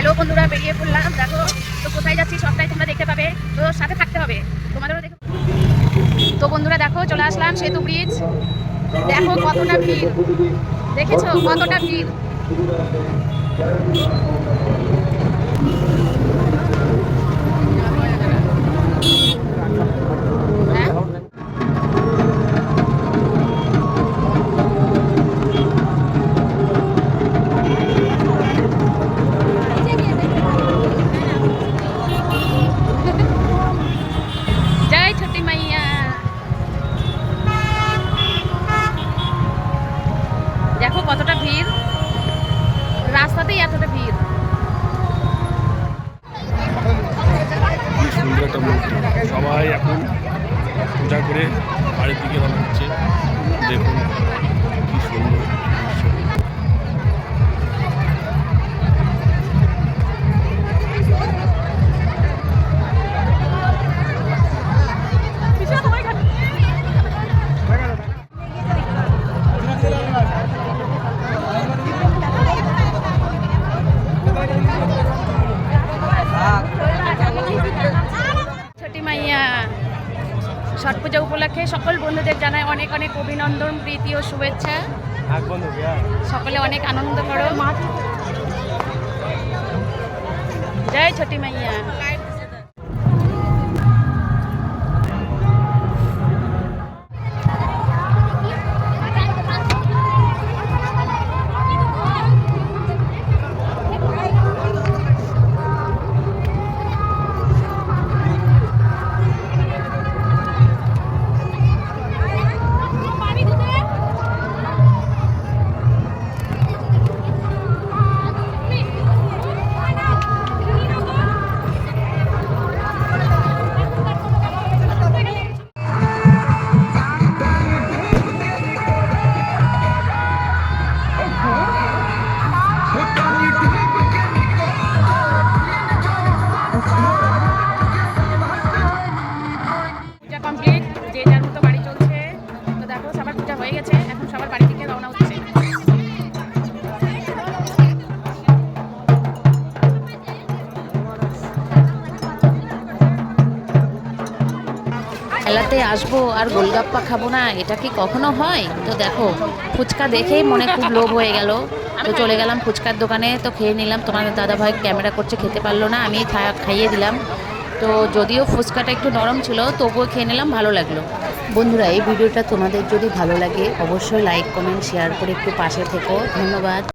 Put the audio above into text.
Hello বন্ধুরা, বেরিয়ে পড়লাম। দেখো, তো কোথায় যাচ্ছি সবটাই তোমরা দেখতে পাবে। তো সাথে থাকতে হবে। তোমাদেরও দেখো। তো বন্ধুরা, দেখো, চলে আসলাম সেতু ব্রিজ দেখো কতটা ভিড়। দেখেছ? কতটা ভিড়। এতটা ভিড়। সবাই এখন পূজা করে বাড়ির দিকে রওনা হচ্ছে ছট পূজা উপলক্ষে সকল বন্ধুদের জানাই অনেক অনেক অভিনন্দন প্রীতি ও শুভেচ্ছা। সকলে অনেক আনন্দ করো। জয় ছোটি মাইয়া। দেখো হয়ে গেছে, এখন সবার বাড়ি থেকে রওনা হচ্ছে। খেলাতে আসব আর গোলগাপ্পা খাব না, এটা কি কখনো হয়? তো দেখো, ফুচকা দেখেই মনে খুব লোভ হয়ে গেল। তো চলে গেলাম ফুচকার দোকানে, তো খেয়ে নিলাম। তোমার দাদা ভাই ক্যামেরা করছে, খেতে পারল না, আমি খাইয়ে দিলাম। তো যদিও ফুচকাটা একটু নরম ছিল, তবুও খেয়ে নিলাম, ভালো লাগল। বন্ধুরা, এই ভিডিওটা তোমাদের যদি ভালো লাগে, অবশ্যই লাইক কমেন্ট শেয়ার করে একটু পাশে থেকো। ধন্যবাদ।